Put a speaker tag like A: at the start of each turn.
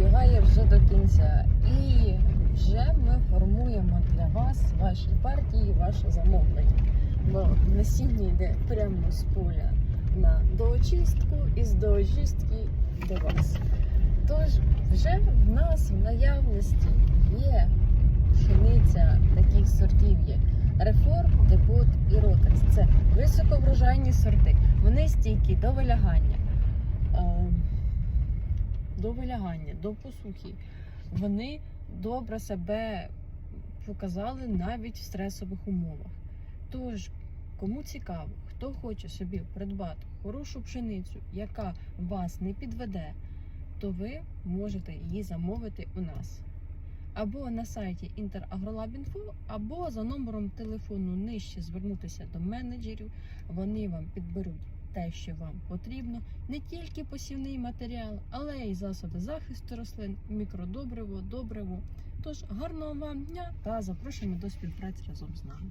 A: добігає вже до кінця. І вже ми формуємо для вас ваші партії, ваше замовлення. Бо насіння йде прямо з поля на доочистку і з доочистки до вас. Тож вже в нас в наявності є пшениця таких сортів, як Реформ, Депот і Ротекс. Це високоврожайні сорти. Вони стійкі до вилягання, е, до вилягання, до посухи. Вони добре себе показали навіть в стресових умовах. Тож, кому цікаво, хто хоче собі придбати хорошу пшеницю, яка вас не підведе, то ви можете її замовити у нас. Або на сайті Interagrolab.info, або за номером телефону нижче звернутися до менеджерів. Вони вам підберуть те, що вам потрібно, не тільки посівний матеріал, але й засоби захисту рослин, мікродобриво, добриво. Тож гарного вам дня та запрошуємо до співпраці разом з нами.